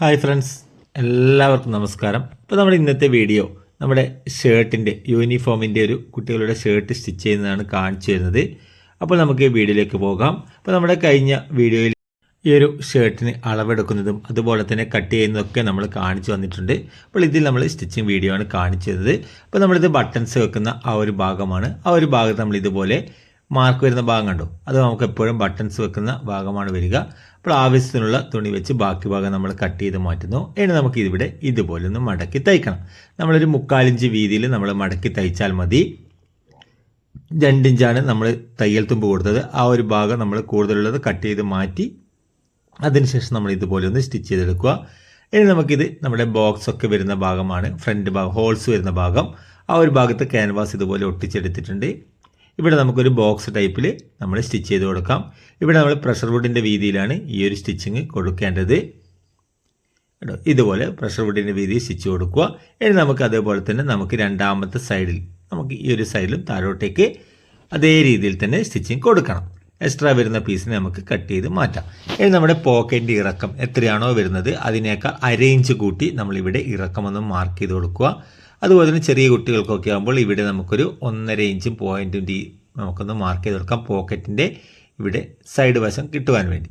Hi friends. എല്ലാവർക്കും നമസ്കാരം. ഇപ്പോൾ നമ്മുടെ ഇന്നത്തെ വീഡിയോ നമ്മുടെ ഷർട്ടിന്റെ യൂണിഫോമിന്റെ ഒരു കുട്ടികളുടെ ഷർട്ട് സ്റ്റിച്ച് ചെയ്യുന്നതാണ് കാണിച്ചു തരുന്നത്. അപ്പോൾ നമുക്ക് വീഡിയോയിലേക്ക് പോകാം. അപ്പോൾ നമ്മുടെ കഴിഞ്ഞ വീഡിയോയിൽ ഈ ഒരു ഷർട്ടിന് അളവെടുക്കുന്നതും അതുപോലെ തന്നെ കട്ട് ചെയ്യുന്നതൊക്കെ നമ്മൾ കാണിച്ചു വന്നിട്ടുണ്ട് അപ്പോൾ ഇതിൽ നമ്മൾ സ്റ്റിച്ചിങ് വീഡിയോ ആണ് കാണിച്ചു തരുന്നത് അപ്പോൾ നമ്മളിത് ബട്ടൺസ് വെക്കുന്ന ആ ഒരു ഭാഗമാണ്. ആ ഒരു ഭാഗത്ത് നമ്മൾ ഇതുപോലെ മാർക്ക് വരുന്ന ഭാഗം കണ്ടു? അത് നമുക്ക് എപ്പോഴും ബട്ടൺസ് വെക്കുന്ന ഭാഗമാണ് വരിക. അപ്പോൾ ആവശ്യത്തിനുള്ള തുണി വെച്ച് ബാക്കി ഭാഗം നമ്മൾ കട്ട് ചെയ്ത് മാറ്റുന്നു. ഇനി നമുക്ക് ഇവിടെ ഇതുപോലെ ഒന്ന് മടക്കി തയ്ക്കണം. നമ്മളൊരു മുക്കാലിഞ്ച് വീതിയിൽ നമ്മൾ മടക്കി തയ്ച്ചാൽ മതി. രണ്ടിഞ്ചാണ് നമ്മൾ തയ്യൽ തുമ്പ് കൊടുത്തത്. ആ ഒരു ഭാഗം നമ്മൾ കൂടുതലുള്ളത് കട്ട് ചെയ്ത് മാറ്റി അതിനുശേഷം നമ്മൾ ഇതുപോലെ ഒന്ന് സ്റ്റിച്ച് ചെയ്തെടുക്കുക. ഇനി നമുക്കിത് നമ്മുടെ ബോക്സ് ഒക്കെ വരുന്ന ഭാഗമാണ്. ഫ്രണ്ട് ഭാഗം ഹോൾസ് വരുന്ന ഭാഗം. ആ ഒരു ഭാഗത്ത് ക്യാൻവാസ് ഇതുപോലെ ഒട്ടിച്ചെടുത്തിട്ടുണ്ട്. ഇവിടെ നമുക്കൊരു ബോക്സ് ടൈപ്പിൽ നമ്മൾ സ്റ്റിച്ച് ചെയ്ത് കൊടുക്കാം. ഇവിടെ നമ്മൾ പ്രഷർ വുഡിന്റെ വീതിയിലാണ് ഈ ഒരു സ്റ്റിച്ചിങ് കൊടുക്കേണ്ടത്. കേട്ടോ ഇതുപോലെ പ്രഷർ വുഡിന്റെ വീതി സ്റ്റിച്ച് കൊടുക്കുക. ഇനി നമുക്ക് അതേപോലെ തന്നെ നമുക്ക് രണ്ടാമത്തെ സൈഡിൽ നമുക്ക് ഈ ഒരു സൈഡിലും താഴോട്ടേക്ക് അതേ രീതിയിൽ തന്നെ സ്റ്റിച്ചിങ് കൊടുക്കണം. എക്സ്ട്രാ വരുന്ന പീസിനെ നമുക്ക് കട്ട് ചെയ്ത് മാറ്റാം. ഇനി നമ്മുടെ പോക്കറ്റിന്റെ ഇറക്കം എത്രയാണോ വരുന്നത് അതിനേക്കാൾ അരയിഞ്ച് കൂട്ടി നമ്മളിവിടെ ഇറക്കമൊന്ന് മാർക്ക് ചെയ്ത് കൊടുക്കുക. അതുപോലെ തന്നെ ചെറിയ കുട്ടികൾക്കൊക്കെ ആകുമ്പോൾ ഇവിടെ നമുക്കൊരു ഒന്നര ഇഞ്ചും പോയിന്റും നമുക്കൊന്ന് മാർക്ക് ചെയ്ത് കൊടുക്കാം. പോക്കറ്റിന്റെ ഇവിടെ സൈഡ് വശം കിട്ടുവാൻ വേണ്ടി.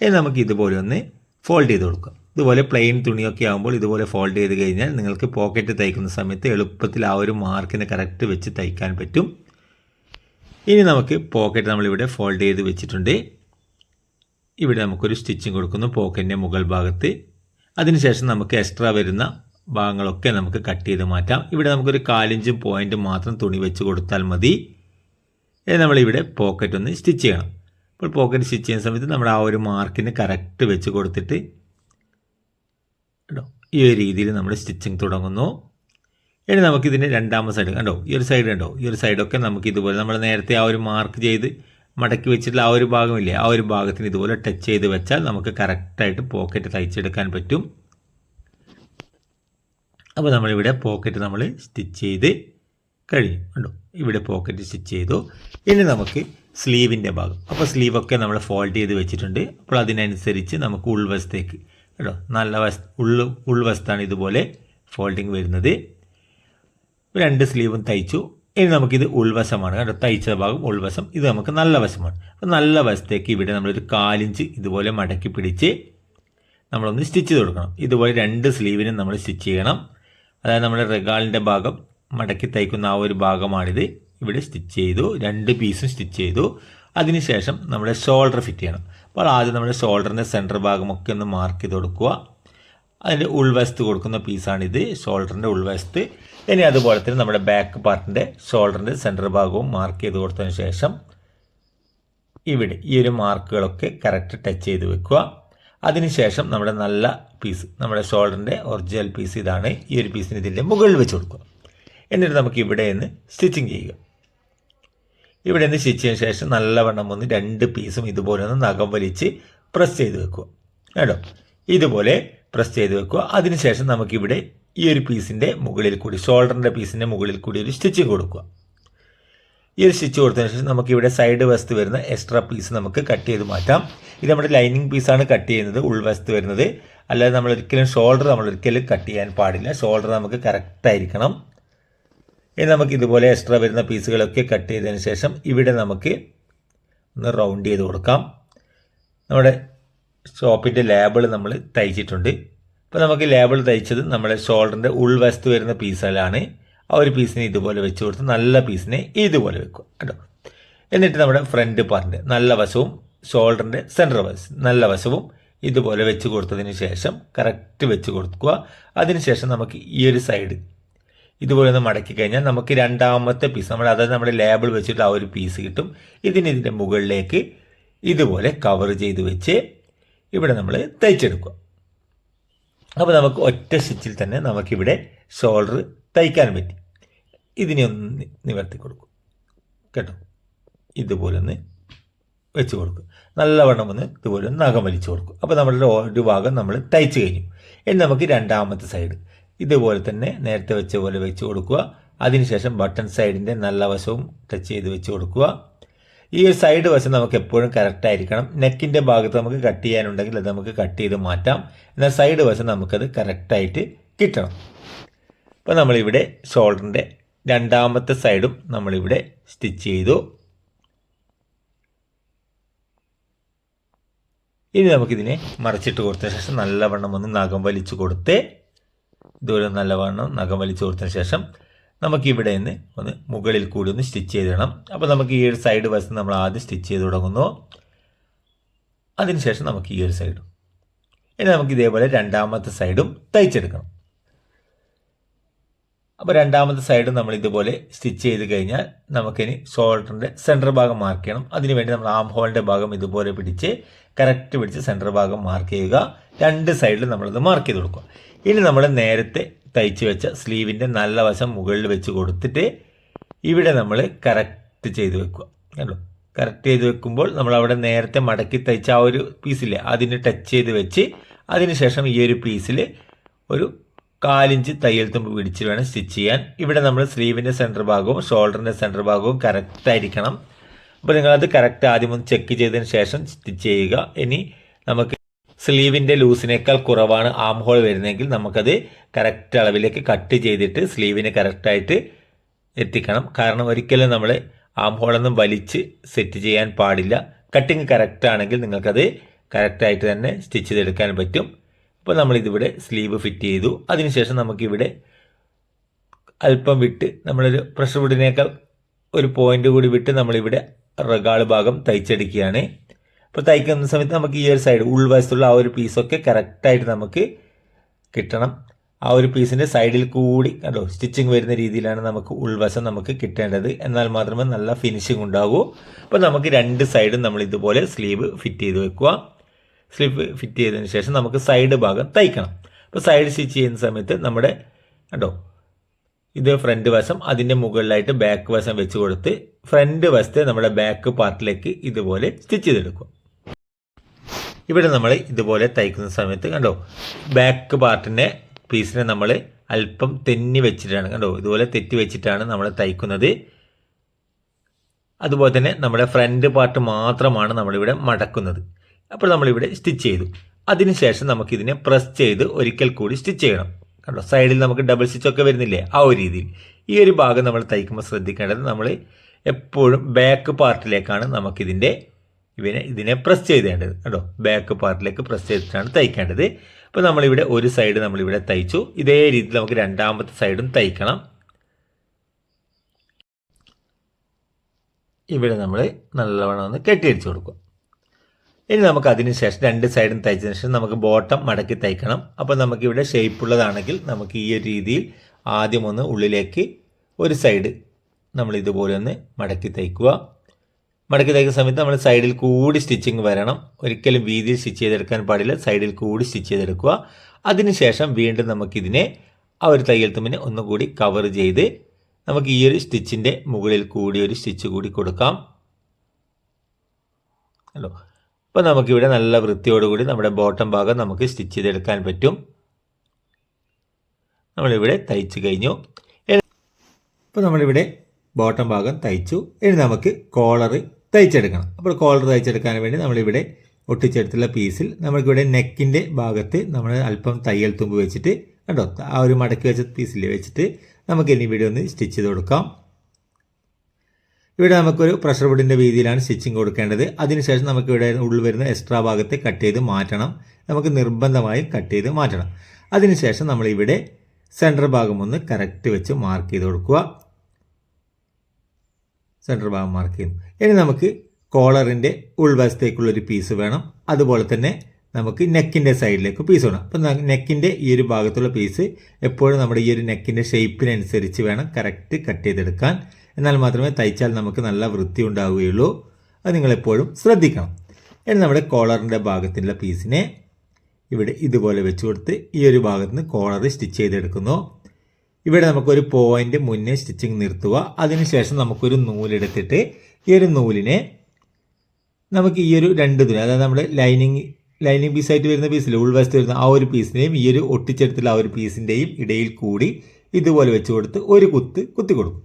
ഇനി നമുക്ക് ഇതുപോലെ ഒന്ന് ഫോൾഡ് ചെയ്ത് കൊടുക്കാം. ഇതുപോലെ പ്ലെയിൻ തുണിയൊക്കെ ആകുമ്പോൾ ഇതുപോലെ ഫോൾഡ് ചെയ്ത് കഴിഞ്ഞാൽ നിങ്ങൾക്ക് പോക്കറ്റ് തയ്ക്കുന്ന സമയത്ത് എളുപ്പത്തിൽ ആ ഒരു മാർക്കിന് കറക്റ്റ് വെച്ച് തയ്ക്കാൻ പറ്റും. ഇനി നമുക്ക് പോക്കറ്റ് നമ്മളിവിടെ ഫോൾഡ് ചെയ്ത് വെച്ചിട്ടുണ്ട്. ഇവിടെ നമുക്കൊരു സ്റ്റിച്ചിങ് കൊടുക്കുന്നു പോക്കറ്റിന്റെ മുകൾ ഭാഗത്ത്. അതിനുശേഷം നമുക്ക് എക്സ്ട്രാ വരുന്ന ഭാഗങ്ങളൊക്കെ നമുക്ക് കട്ട് ചെയ്ത് മാറ്റാം. ഇവിടെ നമുക്കൊരു കാലിഞ്ചും പോയിന്റും മാത്രം തുണി വെച്ച് കൊടുത്താൽ മതി. നമ്മളിവിടെ പോക്കറ്റ് ഒന്ന് സ്റ്റിച്ച് ചെയ്യണം. അപ്പോൾ പോക്കറ്റ് സ്റ്റിച്ച് ചെയ്യുന്ന സമയത്ത് നമ്മൾ ആ ഒരു മാർക്കിന് കറക്റ്റ് വെച്ച് കൊടുത്തിട്ട് കേട്ടോ ഈ ഒരു രീതിയിൽ നമ്മൾ സ്റ്റിച്ചിങ് തുടങ്ങുന്നു. ഇനി നമുക്കിതിന്റെ രണ്ടാമത്തെ സൈഡ് കണ്ടോ? ഈ ഒരു സൈഡ് കണ്ടോ? ഈ ഒരു സൈഡൊക്കെ നമുക്ക് ഇതുപോലെ നമ്മൾ നേരത്തെ ആ ഒരു മാർക്ക് ചെയ്ത് മടക്കി വെച്ചിട്ടുള്ള ആ ഒരു ഭാഗമില്ലേ? ആ ഒരു ഭാഗത്തിന് ഇതുപോലെ ടച്ച് ചെയ്ത് വെച്ചാൽ നമുക്ക് കറക്റ്റായിട്ട് പോക്കറ്റ് തയ്ച്ചെടുക്കാൻ പറ്റും. അപ്പോൾ നമ്മളിവിടെ പോക്കറ്റ് നമ്മൾ സ്റ്റിച്ച് ചെയ്ത് കഴിയും കണ്ടോ? ഇവിടെ പോക്കറ്റ് സ്റ്റിച്ച് ചെയ്തു. ഇനി നമുക്ക് സ്ലീവിന്റെ ഭാഗം. അപ്പോൾ സ്ലീവൊക്കെ നമ്മൾ ഫോൾഡ് ചെയ്ത് വെച്ചിട്ടുണ്ട്. അപ്പോൾ അതിനനുസരിച്ച് നമുക്ക് ഉൾവശത്തേക്ക് കേട്ടോ നല്ല വശ ഉള്ളു ഉൾവശത്താണ് ഇതുപോലെ ഫോൾഡിങ് വരുന്നത്. രണ്ട് സ്ലീവും തയ്ച്ചു. ഇനി നമുക്കിത് ഉൾവശമാണ് കേട്ടോ തയ്ച്ച ഭാഗം ഉൾവശം. ഇത് നമുക്ക് നല്ല വശമാണ്. അപ്പോൾ നല്ല വശത്തേക്ക് ഇവിടെ നമ്മളൊരു കാലിഞ്ച് ഇതുപോലെ മടക്കി പിടിച്ച് നമ്മളൊന്ന് സ്റ്റിച്ച് ചെയ്ത് കൊടുക്കണം. ഇതുപോലെ രണ്ട് സ്ലീവിനും നമ്മൾ സ്റ്റിച്ച് ചെയ്യണം. അതായത് നമ്മുടെ റെഗാളിന്റെ ഭാഗം മടക്കി തയ്ക്കുന്ന ആ ഒരു ഭാഗമാണിത്. ഇവിടെ സ്റ്റിച്ച് ചെയ്തു രണ്ട് പീസും സ്റ്റിച്ച് ചെയ്തു. അതിനുശേഷം നമ്മുടെ ഷോൾഡർ ഫിറ്റ് ചെയ്യണം. അപ്പോൾ ആദ്യം നമ്മുടെ ഷോൾഡറിന്റെ സെന്റർ ഭാഗമൊക്കെ ഒന്ന് മാർക്ക് ചെയ്ത് കൊടുക്കുക. അതിന്റെ ഉൾവശത്ത് കൊടുക്കുന്ന പീസാണിത് ഷോൾഡറിന്റെ ഉൾവശത്ത്. ഇനി അതുപോലെ തന്നെ നമ്മുടെ ബാക്ക് പാർട്ടിന്റെ ഷോൾഡറിന്റെ സെന്റർ ഭാഗവും മാർക്ക് ചെയ്ത് കൊടുത്തതിന് ശേഷം ഇവിടെ ഈ ഒരു മാർക്കുകളൊക്കെ കറക്റ്റ് ടച്ച് ചെയ്ത് വെക്കുക. അതിനുശേഷം നമ്മുടെ നല്ല പീസ് നമ്മുടെ ഷോൾഡറിന്റെ ഒറിജിനൽ പീസ് ഇതാണ് ഈ ഒരു പീസിന് ഇതിന്റെ മുകളിൽ വെച്ച് കൊടുക്കുക. എന്നിട്ട് നമുക്ക് ഇവിടെ നിന്ന് സ്റ്റിച്ചിങ് ചെയ്യുക. ഇവിടെ നിന്ന് ശിച്ചതിന് ശേഷം നല്ലവണ്ണം ഒന്ന് രണ്ട് പീസും ഇതുപോലെ ഒന്ന് നഖം വലിച്ച് പ്രസ് ചെയ്ത് വെക്കുക. കേട്ടോ? ഇതുപോലെ പ്രസ് ചെയ്ത് വെക്കുക. അതിനുശേഷം നമുക്കിവിടെ ഈ ഒരു പീസിന്റെ മുകളിൽ കൂടി ഷോൾഡറിന്റെ പീസിന്റെ മുകളിൽ കൂടി ഒരു സ്റ്റിച്ചിങ് കൊടുക്കുക. ഈ ഒരു സ്റ്റിച്ച് കൊടുത്തതിന് ശേഷം നമുക്കിവിടെ സൈഡ് വസ്തു വരുന്ന എക്സ്ട്രാ പീസ് നമുക്ക് കട്ട് ചെയ്ത് മാറ്റാം. ഇത് നമ്മുടെ ലൈനിങ് പീസാണ് കട്ട് ചെയ്യുന്നത് ഉൾവസ്തു വരുന്നത്. അല്ലാതെ നമ്മൾ ഒരിക്കലും ഷോൾഡർ നമ്മൾ ഒരിക്കലും കട്ട് ചെയ്യാൻ പാടില്ല. ഷോൾഡർ നമുക്ക് കറക്റ്റ് ആയിരിക്കണം. ഇനി നമുക്ക് ഇതുപോലെ എക്സ്ട്രാ വരുന്ന പീസുകളൊക്കെ കട്ട് ചെയ്തതിന് ശേഷം ഇവിടെ നമുക്ക് ഒന്ന് റൗണ്ട് ചെയ്ത് കൊടുക്കാം. നമ്മുടെ ഷോപ്പിന്റെ ലേബിൾ നമ്മൾ തയ്ച്ചിട്ടുണ്ട്. അപ്പോൾ നമുക്ക് ലേബിൾ തയ്ച്ചത് നമ്മുടെ ഷോൾഡറിന്റെ ഉൾവശത്ത് വരുന്ന പീസുകളാണ്. ആ ഒരു പീസിനെ ഇതുപോലെ വെച്ച് കൊടുത്ത് നല്ല പീസിനെ ഇതുപോലെ വെക്കുക കേട്ടോ. എന്നിട്ട് നമ്മുടെ ഫ്രണ്ട് പാർട്ടിന്റെ നല്ല വശവും ഷോൾഡറിന്റെ സെന്റർ വശം നല്ല വശവും ഇതുപോലെ വെച്ച് കൊടുത്തതിന് ശേഷം കറക്റ്റ് വെച്ച് കൊടുക്കുക. അതിനുശേഷം നമുക്ക് ഈ ഒരു സൈഡ് ഇതുപോലെ ഒന്ന് മടക്കി കഴിഞ്ഞാൽ നമുക്ക് രണ്ടാമത്തെ പീസ് നമ്മൾ അതായത് നമ്മുടെ ലേബിൾ വെച്ചിട്ട് ആ ഒരു പീസ് കിട്ടും. ഇതിന് ഇതിന്റെ മുകളിലേക്ക് ഇതുപോലെ കവർ ചെയ്ത് വെച്ച് ഇവിടെ നമ്മൾ തയ്ച്ചെടുക്കുക. അപ്പോൾ നമുക്ക് ഒറ്റ സ്റ്റിച്ചിൽ തന്നെ നമുക്കിവിടെ ഷോൾഡർ തയ്ക്കാൻ പറ്റി. ഇതിനെ ഒന്ന് നിവർത്തി കൊടുക്കും കേട്ടോ? ഇതുപോലെ ഒന്ന് വെച്ച് കൊടുക്കും നല്ലവണ്ണം ഒന്ന് ഇതുപോലെ ഒന്ന് നഖം വലിച്ചു കൊടുക്കും അപ്പോൾ നമ്മളുടെ ഒരു ഭാഗം നമ്മൾ തയ്ച്ച് കഴിഞ്ഞു. ഇനി നമുക്ക് രണ്ടാമത്തെ സൈഡ് ഇതുപോലെ തന്നെ നേരത്തെ വെച്ച പോലെ വെച്ച് കൊടുക്കുക. അതിനുശേഷം ബട്ടൺ സൈഡിന്റെ നല്ല വശവും ടച്ച് ചെയ്ത് വെച്ച് കൊടുക്കുക. ഈ ഒരു സൈഡ് വശം നമുക്ക് എപ്പോഴും കറക്റ്റ് ആയിരിക്കണം. നെക്കിന്റെ ഭാഗത്ത് നമുക്ക് കട്ട് ചെയ്യാനുണ്ടെങ്കിൽ അത് നമുക്ക് കട്ട് ചെയ്ത് മാറ്റാം. എന്നാൽ സൈഡ് വശം നമുക്കത് കറക്റ്റായിട്ട് കിട്ടണം. അപ്പോൾ നമ്മളിവിടെ ഷോൾഡറിന്റെ രണ്ടാമത്തെ സൈഡും നമ്മളിവിടെ സ്റ്റിച്ച് ചെയ്തു. ഇനി നമുക്കിതിനെ മറിച്ചിട്ട് കൊടുത്ത ശേഷം നല്ലവണ്ണം ഒന്ന് നഖം വലിച്ചു കൊടുത്ത് ഇതുപോലെ നല്ലവണ്ണം നഖം വലിച്ചു കൊടുത്തതിന് ശേഷം നമുക്കിവിടെ നിന്ന് ഒന്ന് മുകളിൽ കൂടി ഒന്ന് സ്റ്റിച്ച് ചെയ്തിടണം അപ്പോൾ നമുക്ക് ഈ ഒരു സൈഡ് വശത്ത് നമ്മൾ ആദ്യം സ്റ്റിച്ച് ചെയ്ത് തുടങ്ങുന്നു. അതിനുശേഷം നമുക്ക് ഈ ഒരു സൈഡും. ഇനി നമുക്ക് ഇതേപോലെ രണ്ടാമത്തെ സൈഡും തയ്ച്ചെടുക്കണം. അപ്പോൾ രണ്ടാമത്തെ സൈഡും നമ്മൾ ഇതുപോലെ സ്റ്റിച്ച് ചെയ്ത് കഴിഞ്ഞാൽ നമുക്കിനി ഷോൾഡറിന്റെ സെന്റർ ഭാഗം മാർക്ക് ചെയ്യണം. അതിനുവേണ്ടി നമ്മൾ ആം ഹോളിന്റെ ഭാഗം ഇതുപോലെ പിടിച്ച് കറക്റ്റ് പിടിച്ച് സെന്റർ ഭാഗം മാർക്ക് ചെയ്യുക. രണ്ട് സൈഡിലും നമ്മളത് മാർക്ക് ചെയ്ത് കൊടുക്കുക. ഇനി നമ്മൾ നേരത്തെ തയ്ച്ച് വെച്ച സ്ലീവിന്റെ നല്ല വശം മുകളിൽ വെച്ച് കൊടുത്തിട്ട് ഇവിടെ നമ്മൾ കറക്റ്റ് ചെയ്ത് വെക്കുക. കണ്ടോ? കറക്റ്റ് ചെയ്ത് വെക്കുമ്പോൾ നമ്മൾ അവിടെ നേരത്തെ മടക്കി തയ്ച്ച ആ ഒരു പീസില്ലേ അതിന് ടച്ച് ചെയ്ത് വെച്ച് അതിനുശേഷം ഈ ഒരു പീസിൽ ഒരു കാലിഞ്ച് തയ്യൽ തുമ്പ് പിടിച്ച് വേണം സ്റ്റിച്ച് ചെയ്യാൻ. ഇവിടെ നമ്മൾ സ്ലീവിന്റെ സെന്റർ ഭാഗവും ഷോൾഡറിന്റെ സെന്റർ ഭാഗവും കറക്റ്റ് ആയിരിക്കണം. അപ്പോൾ നിങ്ങളത് കറക്റ്റ് ആദ്യം ഒന്ന് ചെക്ക് ചെയ്തതിന് ശേഷം സ്റ്റിച്ച് ചെയ്യുക. ഇനി നമുക്ക് സ്ലീവിന്റെ ലൂസിനേക്കാൾ കുറവാണ് ആം ഹോൾ വരുന്നതെങ്കിൽ നമുക്കത് കറക്റ്റ് അളവിലേക്ക് കട്ട് ചെയ്തിട്ട് സ്ലീവിന് കറക്റ്റായിട്ട് എത്തിക്കണം. കാരണം ഒരിക്കലും നമ്മൾ ആം ഹോളൊന്നും വലിച്ച് സെറ്റ് ചെയ്യാൻ പാടില്ല. കട്ടിങ് കറക്റ്റ് ആണെങ്കിൽ നിങ്ങൾക്കത് കറക്റ്റായിട്ട് തന്നെ സ്റ്റിച്ച് ചെയ്തെടുക്കാൻ പറ്റും. അപ്പോൾ നമ്മളിതിവിടെ സ്ലീവ് ഫിറ്റ് ചെയ്തു. അതിനുശേഷം നമുക്കിവിടെ അല്പം വിട്ട് നമ്മളൊരു പ്രഷർ വുഡിനേക്കാൾ ഒരു പോയിന്റ് കൂടി വിട്ട് നമ്മളിവിടെ റഗാൾ ഭാഗം തയ്ച്ചെടുക്കുകയാണ്. അപ്പോൾ തയ്ക്കുന്ന സമയത്ത് നമുക്ക് ഈ ഒരു സൈഡ് ഉൾവശത്തുള്ള ആ ഒരു പീസൊക്കെ കറക്റ്റായിട്ട് നമുക്ക് കിട്ടണം. ആ ഒരു പീസിന്റെ സൈഡിൽ കൂടി കണ്ടോ സ്റ്റിച്ചിങ് വരുന്ന രീതിയിലാണ് നമുക്ക് ഉൾവശം നമുക്ക് കിട്ടേണ്ടത്. എന്നാൽ മാത്രമേ നല്ല ഫിനിഷിംഗ് ഉണ്ടാകൂ. അപ്പോൾ നമുക്ക് രണ്ട് സൈഡും നമ്മൾ ഇതുപോലെ സ്ലീവ് ഫിറ്റ് ചെയ്ത് വെക്കുക. സ്ലീവ് ഫിറ്റ് ചെയ്തതിന് ശേഷം നമുക്ക് സൈഡ് ഭാഗം തയ്ക്കണം. അപ്പോൾ സൈഡ് സ്റ്റിച്ച് ചെയ്യുന്ന സമയത്ത് നമ്മുടെ കണ്ടോ ഇത് ഫ്രണ്ട് വശം അതിന്റെ മുകളിലായിട്ട് ബാക്ക് വശം വെച്ച് കൊടുത്ത് ഫ്രണ്ട് വശത്തെ നമ്മുടെ ബാക്ക് പാർട്ടിലേക്ക് ഇതുപോലെ സ്റ്റിച്ച് ചെയ്തെടുക്കും ഇവിടെ നമ്മൾ ഇതുപോലെ തയ്ക്കുന്ന സമയത്ത് കണ്ടോ ബാക്ക് പാർട്ടിന്റെ പീസിനെ നമ്മൾ അല്പം തെന്നി വെച്ചിട്ടാണ് കണ്ടോ ഇതുപോലെ തെറ്റി വെച്ചിട്ടാണ് നമ്മൾ തയ്ക്കുന്നത്. അതുപോലെ തന്നെ നമ്മുടെ ഫ്രണ്ട് പാർട്ട് മാത്രമാണ് നമ്മളിവിടെ മടക്കുന്നത്. അപ്പോൾ നമ്മളിവിടെ സ്റ്റിച്ച് ചെയ്തു. അതിനുശേഷം നമുക്കിതിനെ പ്രസ് ചെയ്ത് ഒരിക്കൽ കൂടി സ്റ്റിച്ച് ചെയ്യണം. കണ്ടോ സൈഡിൽ നമുക്ക് ഡബിൾ സ്റ്റിച്ച് ഒക്കെ വരുന്നില്ലേ ആ ഒരു രീതിയിൽ. ഈ ഒരു ഭാഗം നമ്മൾ തയ്ക്കുമ്പോൾ ശ്രദ്ധിക്കേണ്ടത് നമ്മൾ എപ്പോഴും ബാക്ക് പാർട്ടിലേക്കാണ് നമുക്കിതിന്റെ ഇവനെ ഇതിനെ പ്രസ് ചെയ്തേണ്ടത്. കേട്ടോ ബാക്ക് പാർട്ടിലേക്ക് പ്രസ് ചെയ്തിട്ടാണ് തയ്ക്കേണ്ടത്. അപ്പോൾ നമ്മളിവിടെ ഒരു സൈഡ് നമ്മളിവിടെ തയ്ച്ചു. ഇതേ രീതിയിൽ നമുക്ക് രണ്ടാമത്തെ സൈഡും തയ്ക്കണം. ഇവിടെ നമ്മൾ നല്ലവണ്ണം ഒന്ന് കെട്ടിയടിച്ച് കൊടുക്കുക. ഇനി നമുക്ക് അതിന് ശേഷം രണ്ട് സൈഡും തയ്ച്ചതിന് ശേഷം നമുക്ക് ബോട്ടം മടക്കി തയ്ക്കണം. അപ്പോൾ നമുക്കിവിടെ ഷേപ്പുള്ളതാണെങ്കിൽ നമുക്ക് ഈ ഒരു രീതിയിൽ ആദ്യം ഒന്ന് ഉള്ളിലേക്ക് ഒരു സൈഡ് നമ്മൾ ഇതുപോലെ ഒന്ന് മടക്കി തയ്ക്കുക. മടക്കി തയ്ക്കുന്ന സമയത്ത് നമ്മൾ സൈഡിൽ കൂടി സ്റ്റിച്ചിങ് വരണം. ഒരിക്കലും വീതിയിൽ സ്റ്റിച്ച് ചെയ്തെടുക്കാൻ പാടില്ല. സൈഡിൽ കൂടി സ്റ്റിച്ച് ചെയ്തെടുക്കുക. അതിനുശേഷം വീണ്ടും നമുക്കിതിനെ ആ ഒരു തയ്യൽ തുമ്പിനെ ഒന്നുകൂടി കവർ ചെയ്ത് നമുക്ക് ഈ ഒരു സ്റ്റിച്ചിന്റെ മുകളിൽ കൂടി ഒരു സ്റ്റിച്ച് കൂടി കൊടുക്കാം. ഹലോ അപ്പോൾ നമുക്കിവിടെ നല്ല വൃത്തിയോടുകൂടി നമ്മുടെ ബോട്ടം ഭാഗം നമുക്ക് സ്റ്റിച്ച് ചെയ്തെടുക്കാൻ പറ്റും. നമ്മളിവിടെ തയ്ച്ച് കഴിഞ്ഞു. ഇപ്പോൾ നമ്മളിവിടെ ബോട്ടം ഭാഗം തയ്ച്ചു. ഇനി നമുക്ക് കോളർ തയ്ച്ചെടുക്കണം. അപ്പോൾ കോളർ തയ്ച്ചെടുക്കാൻ വേണ്ടി നമ്മളിവിടെ ഒട്ടിച്ചെടുത്തുള്ള പീസിൽ നമുക്കിവിടെ നെക്കിന്റെ ഭാഗത്ത് നമ്മൾ അല്പം തയ്യൽ തുമ്പ് വെച്ചിട്ട് കണ്ടോ? ആ ഒരു മടക്കി വെച്ച പീസിൽ വെച്ചിട്ട് നമുക്ക് ഇനി ഇവിടെ ഒന്ന് സ്റ്റിച്ച് ചെയ്ത് കൊടുക്കാം. ഇവിടെ നമുക്കൊരു പ്രഷർ വുഡിന്റെ രീതിയിലാണ് സ്റ്റിച്ചിങ് കൊടുക്കേണ്ടത്. അതിനുശേഷം നമുക്ക് ഇവിടെ ഉള്ളിൽ വരുന്ന എക്സ്ട്രാ ഭാഗത്തെ കട്ട് ചെയ്ത് മാറ്റണം. നമുക്ക് നിർബന്ധമായും കട്ട് ചെയ്ത് മാറ്റണം. അതിനുശേഷം നമ്മളിവിടെ സെന്റർ ഭാഗം ഒന്ന് കറക്റ്റ് വെച്ച് മാർക്ക് ചെയ്ത് കൊടുക്കുക. സെന്റർ ഭാഗം മാർക്ക് ചെയ്യുന്നു. ഇനി നമുക്ക് കോളറിന്റെ ഉൾവശത്തേക്കുള്ളൊരു പീസ് വേണം. അതുപോലെ തന്നെ നമുക്ക് നെക്കിന്റെ സൈഡിലേക്ക് പീസ് വേണം. അപ്പം നെക്കിന്റെ ഈ ഒരു ഭാഗത്തുള്ള പീസ് എപ്പോഴും നമ്മുടെ ഈ ഒരു നെക്കിന്റെ ഷേപ്പിനനുസരിച്ച് വേണം കറക്റ്റ് കട്ട് ചെയ്തെടുക്കാൻ. എന്നാൽ മാത്രമേ തയ്ച്ചാൽ നമുക്ക് നല്ല വൃത്തി ഉണ്ടാവുകയുള്ളൂ. അത് നിങ്ങളെപ്പോഴും ശ്രദ്ധിക്കണം. ഇനി നമ്മുടെ കോളറിന്റെ ഭാഗത്തുള്ള പീസിനെ ഇവിടെ ഇതുപോലെ വെച്ച് കൊടുത്ത് ഈ ഒരു ഭാഗത്ത് നിന്ന് കോളർ സ്റ്റിച്ച് ചെയ്തെടുക്കുന്നു. ഇവിടെ നമുക്കൊരു പോയിന്റ് മുന്നേ സ്റ്റിച്ചിങ് നിർത്തുക. അതിനുശേഷം നമുക്കൊരു നൂലെടുത്തിട്ട് ഈ ഒരു നൂലിനെ നമുക്ക് ഈ ഒരു രണ്ട് തുണി അതായത് നമ്മുടെ ലൈനിങ് ലൈനിങ് പീസായിട്ട് വരുന്ന പീസിൽ ഉൾവശത്ത് വരുന്ന ആ ഒരു പീസിന്റെയും ഈ ഒരു ഒട്ടിച്ചെടുത്തുള്ള ആ ഒരു പീസിന്റെയും ഇടയിൽ കൂടി ഇതുപോലെ വെച്ച് കൊടുത്ത് ഒരു കുത്ത് കുത്തി കൊടുക്കും.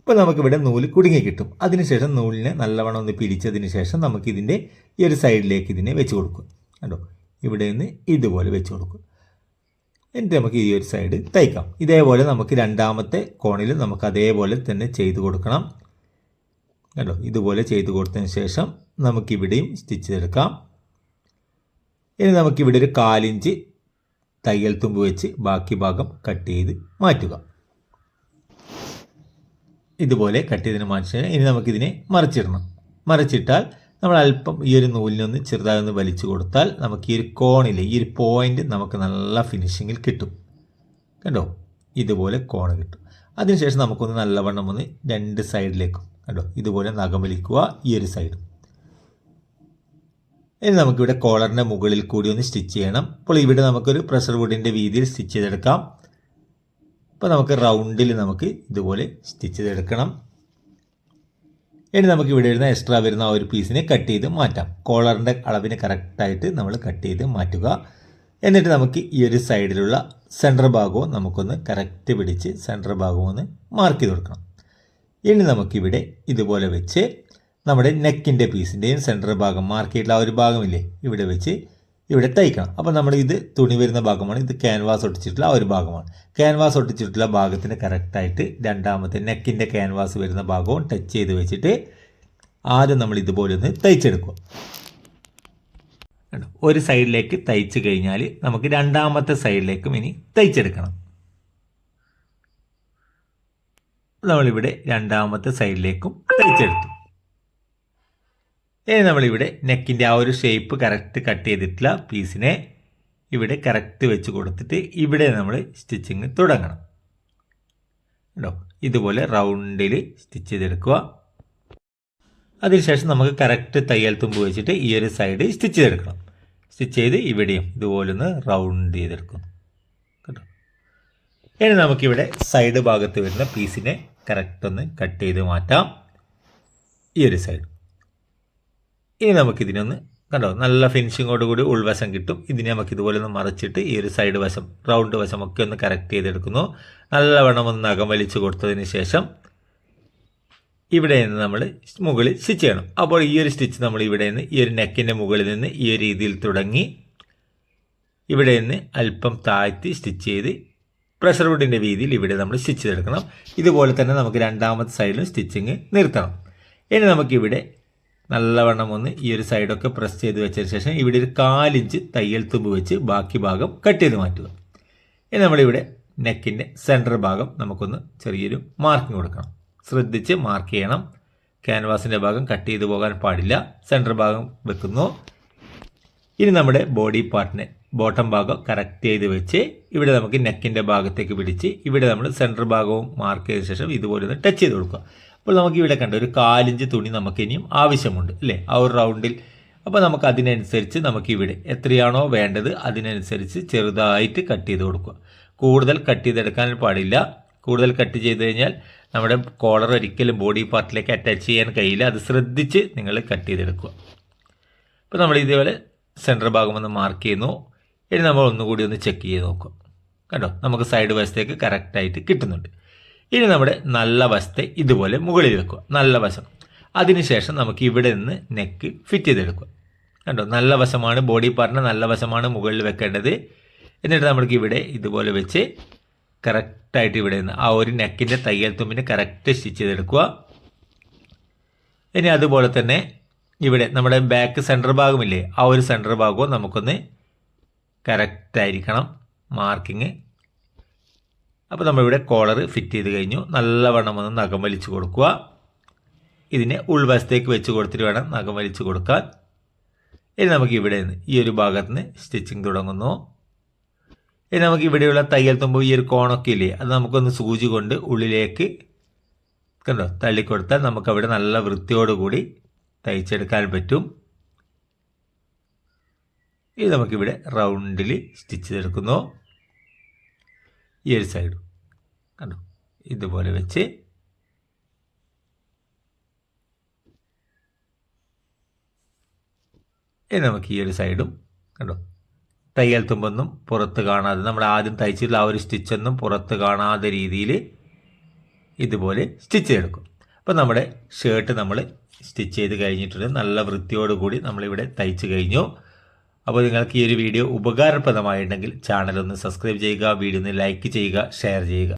ഇപ്പോൾ നമുക്കിവിടെ നൂൽ കുടുങ്ങി കിട്ടും. അതിനുശേഷം നൂലിനെ നല്ലവണ്ണം ഒന്ന് പിരിച്ചതിന് ശേഷം നമുക്കിതിന്റെ ഈ ഒരു സൈഡിലേക്ക് ഇതിനെ വെച്ച് കൊടുക്കും. കേട്ടോ ഇവിടെ നിന്ന് ഇതുപോലെ വെച്ച് കൊടുക്കും. എന്നിട്ട് നമുക്ക് ഈ ഒരു സൈഡ് തയ്ക്കാം. ഇതേപോലെ നമുക്ക് രണ്ടാമത്തെ കോണിൽ നമുക്ക് അതേപോലെ തന്നെ ചെയ്തു കൊടുക്കണം. കണ്ടോ? ഇതുപോലെ ചെയ്തു കൊടുത്തതിന് ശേഷം നമുക്കിവിടെയും സ്റ്റിച്ച് ചെയ്തെടുക്കാം. ഇനി നമുക്കിവിടെ ഒരു കാലിഞ്ച് തയ്യൽ തുമ്പ് വെച്ച് ബാക്കി ഭാഗം കട്ട് ചെയ്ത് മാറ്റുക. ഇതുപോലെ കട്ട് ചെയ്തതിന് മാറ്റി ഇനി നമുക്കിതിനെ മറിച്ചിടണം. മറിച്ചിട്ടാൽ നമ്മൾ അല്പം ഈ ഒരു നൂലിനൊന്ന് ചെറുതായി ഒന്ന് വലിച്ചു കൊടുത്താൽ നമുക്ക് ഈ ഒരു കോണിൽ ഈ ഒരു പോയിന്റ് നമുക്ക് നല്ല ഫിനിഷിങ്ങിൽ കിട്ടും. കണ്ടോ? ഇതുപോലെ കോണ് കിട്ടും. അതിനുശേഷം നമുക്കൊന്ന് നല്ലവണ്ണം ഒന്ന് രണ്ട് സൈഡിലേക്കും കണ്ടോ? ഇതുപോലെ നഖം വലിക്കുക ഈ ഒരു സൈഡും ഇനി നമുക്കിവിടെ കോളറിന്റെ മുകളിൽ കൂടി ഒന്ന് സ്റ്റിച്ച് ചെയ്യണം. അപ്പോൾ ഇവിടെ നമുക്കൊരു പ്രഷർ വുഡിന്റെ വീതിയിൽ സ്റ്റിച്ച് ചെയ്തെടുക്കാം. അപ്പോൾ നമുക്ക് റൗണ്ടിൽ നമുക്ക് ഇതുപോലെ സ്റ്റിച്ച് ചെയ്തെടുക്കണം. ഇനി നമുക്ക് ഇവിടെ വരുന്ന എക്സ്ട്രാ വരുന്ന ആ ഒരു പീസിനെ കട്ട് ചെയ്ത് മാറ്റാം. കോളറിന്റെ അളവിന് കറക്റ്റായിട്ട് നമ്മൾ കട്ട് ചെയ്ത് മാറ്റുക. എന്നിട്ട് നമുക്ക് ഈ ഒരു സൈഡിലുള്ള സെന്റർ ഭാഗവും നമുക്കൊന്ന് കറക്റ്റ് പിടിച്ച് സെന്റർ ഭാഗവും ഒന്ന് മാർക്ക് ചെയ്ത് കൊടുക്കണം. ഇനി നമുക്കിവിടെ ഇതുപോലെ വെച്ച് നമ്മുടെ നെക്കിന്റെ പീസിന്റെയും സെന്റർ ഭാഗം മാർക്ക് ചെയ്തിട്ടുള്ള ആ ഒരു ഭാഗമില്ലേ? ഇവിടെ വെച്ച് ഇവിടെ തയ്ക്കണം. അപ്പോൾ നമ്മൾ ഇത് തുണി വരുന്ന ഭാഗമാണ്. ഇത് ക്യാൻവാസ് ഒട്ടിച്ചിട്ടുള്ള ഒരു ഭാഗമാണ്. ക്യാൻവാസ് ഒട്ടിച്ചിട്ടുള്ള ഭാഗത്തിന് കറക്റ്റായിട്ട് രണ്ടാമത്തെ നെക്കിന്റെ ക്യാൻവാസ് വരുന്ന ഭാഗവും ടച്ച് ചെയ്ത് വെച്ചിട്ട് ആദ്യം നമ്മൾ ഇതുപോലെ ഒന്ന് തയ്ച്ചെടുക്കുക? ഒരു സൈഡിലേക്ക് തയ്ച്ച് കഴിഞ്ഞാൽ നമുക്ക് രണ്ടാമത്തെ സൈഡിലേക്കും ഇനി തയ്ച്ചെടുക്കണം. നമ്മളിവിടെ രണ്ടാമത്തെ സൈഡിലേക്കും തയ്ച്ചെടുത്തു. ഇനി നമ്മളിവിടെ നെക്കിന്റെ ആ ഒരു ഷേപ്പ് കറക്റ്റ് കട്ട് ചെയ്തിട്ടില്ല പീസിനെ ഇവിടെ കറക്റ്റ് വെച്ച് കൊടുത്തിട്ട് ഇവിടെ നമ്മൾ സ്റ്റിച്ചിങ് തുടങ്ങണം. കേട്ടോ ഇതുപോലെ റൗണ്ടിൽ സ്റ്റിച്ച് ചെയ്തെടുക്കുക. അതിനുശേഷം നമുക്ക് കറക്റ്റ് തയ്യൽ തുമ്പ് വെച്ചിട്ട് ഈ ഒരു സൈഡ് സ്റ്റിച്ച് ചെയ്തെടുക്കണം. സ്റ്റിച്ച് ചെയ്ത് ഇവിടെയും ഇതുപോലെ ഒന്ന് റൗണ്ട് ചെയ്തെടുക്കുന്നു. കേട്ടോ ഇനി നമുക്കിവിടെ സൈഡ് ഭാഗത്ത് വരുന്ന പീസിനെ കറക്റ്റ് ഒന്ന് കട്ട് ചെയ്ത് മാറ്റാം. ഈ ഒരു സൈഡ് ഇനി നമുക്കിതിനൊന്ന് കണ്ടോ നല്ല ഫിനിഷിങ്ങോട് കൂടി ഉൾവശം കിട്ടും. ഇതിനെ നമുക്ക് ഇതുപോലെ ഒന്ന് മറിച്ചിട്ട് ഈ ഒരു സൈഡ് വശം റൗണ്ട് വശം ഒക്കെ ഒന്ന് കറക്റ്റ് ചെയ്തെടുക്കുന്നു. നല്ലവണ്ണം ഒന്ന് നഖം വലിച്ചു കൊടുത്തതിന് ശേഷം ഇവിടെ നിന്ന് നമ്മൾ മുകളിൽ സ്റ്റിച്ച് ചെയ്യണം. അപ്പോൾ ഈ ഒരു സ്റ്റിച്ച് നമ്മൾ ഇവിടെ നിന്ന് ഈ ഒരു നെക്കിന്റെ മുകളിൽ നിന്ന് ഈ ഒരു രീതിയിൽ തുടങ്ങി ഇവിടെ നിന്ന് അല്പം താഴ്ത്തി സ്റ്റിച്ച് ചെയ്ത് പ്രഷർ വുഡിന്റെ വീതിയിൽ ഇവിടെ നമ്മൾ സ്റ്റിച്ച് ചെയ്തെടുക്കണം. ഇതുപോലെ തന്നെ നമുക്ക് രണ്ടാമത്തെ സൈഡിലും സ്റ്റിച്ചിങ് നിർത്തണം. ഇനി നമുക്കിവിടെ നല്ലവണ്ണം ഒന്ന് ഈ ഒരു സൈഡൊക്കെ പ്രസ് ചെയ്ത് വെച്ചതിന് ശേഷം ഇവിടെ ഒരു കാലിഞ്ച് തയ്യൽ തുമ്പ് വെച്ച് ബാക്കി ഭാഗം കട്ട് ചെയ്ത് മാറ്റുക. ഇനി നമ്മളിവിടെ നെക്കിന്റെ സെന്റർ ഭാഗം നമുക്കൊന്ന് ചെറിയൊരു മാർക്കിംഗ് കൊടുക്കണം. ശ്രദ്ധിച്ച് മാർക്ക് ചെയ്യണം. ക്യാൻവാസിന്റെ ഭാഗം കട്ട് ചെയ്ത് പോകാൻ പാടില്ല. സെന്റർ ഭാഗം വെക്കുന്നു. ഇനി നമ്മുടെ ബോഡി പാർട്ടിനെ ബോട്ടം ഭാഗം കറക്റ്റ് ചെയ്ത് വെച്ച് ഇവിടെ നമുക്ക് നെക്കിന്റെ ഭാഗത്തേക്ക് പിടിച്ച് ഇവിടെ നമ്മൾ സെന്റർ ഭാഗവും മാർക്ക് ചെയ്ത ശേഷം ഇതുപോലെ ഒന്ന് ടച്ച് ചെയ്ത് കൊടുക്കുക. അപ്പോൾ നമുക്ക് ഇവിടെ കണ്ട ഒരു കാലിഞ്ച് തുണി നമുക്ക് ഇനിയും ആവശ്യമുണ്ട് അല്ലേ? ആ ഒരു റൗണ്ടിൽ. അപ്പോൾ നമുക്ക് അതിനനുസരിച്ച് നമുക്ക് ഇവിടെ എത്രയാണോ വേണ്ടത് അതിനനുസരിച്ച് ചെറുതായിട്ട് കട്ട് ചെയ്ത് കൊടുക്കുക. കൂടുതൽ കട്ട് ചെയ്തെടുക്കാൻ പാടില്ല. കൂടുതൽ കട്ട് ചെയ്ത് കഴിഞ്ഞാൽ നമ്മുടെ കോളർ ഒരിക്കലും ബോഡി പാർട്ടിലേക്ക് അറ്റാച്ച് ചെയ്യാൻ കഴിയില്ല. അത് ശ്രദ്ധിച്ച് നിങ്ങൾ കട്ട് ചെയ്തെടുക്കുക. അപ്പോൾ നമ്മൾ ഇതേപോലെ സെന്റർ ഭാഗം ഒന്ന് മാർക്ക് ചെയ്യുന്നു. ഇനി നമ്മൾ ഒന്നുകൂടി ഒന്ന് ചെക്ക് ചെയ്ത് നോക്കുക. കണ്ടോ? നമുക്ക് സൈഡ് വശത്തേക്ക് കറക്റ്റായിട്ട് കിട്ടുന്നുണ്ട്. ഇനി നമ്മുടെ നല്ല വശത്തെ ഇതുപോലെ മുകളിൽ വെക്കുക. നല്ല വശം. അതിനുശേഷം നമുക്ക് ഇവിടെ നിന്ന് നെക്ക് ഫിറ്റ് ചെയ്തെടുക്കുക. കണ്ടോ? നല്ല വശമാണ് ബോഡി പാർട്ടിന് നല്ല വശമാണ് മുകളിൽ വെക്കേണ്ടത്. എന്നിട്ട് നമുക്ക് ഇവിടെ ഇതുപോലെ വെച്ച് കറക്റ്റായിട്ട് ഇവിടെ നിന്ന് ആ ഒരു നെക്കിന്റെ തയ്യൽ തുമ്പിന് കറക്റ്റ് സ്റ്റിച്ച് ചെയ്തെടുക്കുക. ഇനി അതുപോലെ തന്നെ ഇവിടെ നമ്മുടെ ബാക്ക് സെന്റർ ഭാഗമില്ലേ? ആ ഒരു സെന്റർ ഭാഗവും നമുക്കൊന്ന് കറക്റ്റായിരിക്കണം മാർക്കിങ് അപ്പോൾ നമ്മളിവിടെ കോളർ ഫിറ്റ് ചെയ്ത് കഴിഞ്ഞു. നല്ലവണ്ണം ഒന്ന് നഖം വലിച്ചു കൊടുക്കുക. ഇതിനെ ഉൾവശത്തേക്ക് വെച്ച് കൊടുത്തിട്ട് വേണം നഖം വലിച്ചു കൊടുക്കാൻ. ഇനി നമുക്ക് ഇവിടെ നിന്ന് ഈ ഒരു ഭാഗത്ത് നിന്ന് സ്റ്റിച്ചിങ് തുടങ്ങുന്നു. ഇനി നമുക്ക് ഇവിടെയുള്ള തയ്യൽ തുമ്പ് ഈ ഒരു കോണൊക്കെ ഇല്ലേ അത് നമുക്കൊന്ന് സൂചി കൊണ്ട് ഉള്ളിലേക്ക് കണ്ടോ തള്ളിക്കൊടുത്താൽ നമുക്കവിടെ നല്ല വൃത്തിയോടുകൂടി തയ്ച്ചെടുക്കാൻ പറ്റും. ഇത് നമുക്കിവിടെ റൗണ്ടിൽ സ്റ്റിച്ച് ചെയ്തെടുക്കുന്നു. ഈ ഒരു സൈഡും കണ്ടോ? ഇതുപോലെ വെച്ച്. ഇനി നമുക്ക് ഈ ഒരു സൈഡും കണ്ടോ? തയ്യൽ തുമ്പൊന്നും പുറത്ത് കാണാതെ നമ്മൾ ആദ്യം തയ്ച്ചിട്ടുള്ള ആ ഒരു സ്റ്റിച്ചൊന്നും പുറത്ത് കാണാതെ രീതിയിൽ ഇതുപോലെ സ്റ്റിച്ച് ചെയ്തെടുക്കും. അപ്പോൾ നമ്മുടെ ഷേർട്ട് നമ്മൾ സ്റ്റിച്ച് ചെയ്ത് കഴിഞ്ഞിട്ടുണ്ട്. നല്ല വൃത്തിയോടുകൂടി നമ്മളിവിടെ തയ്ച്ച് കഴിഞ്ഞു. അപ്പോൾ നിങ്ങൾക്ക് ഈ ഒരു വീഡിയോ ഉപകാരപ്രദമായിട്ടുണ്ടെങ്കിൽ ചാനൽ ഒന്ന് സബ്സ്ക്രൈബ് ചെയ്യുക വീഡിയോ ഒന്ന് ലൈക്ക് ചെയ്യുക ഷെയർ ചെയ്യുക.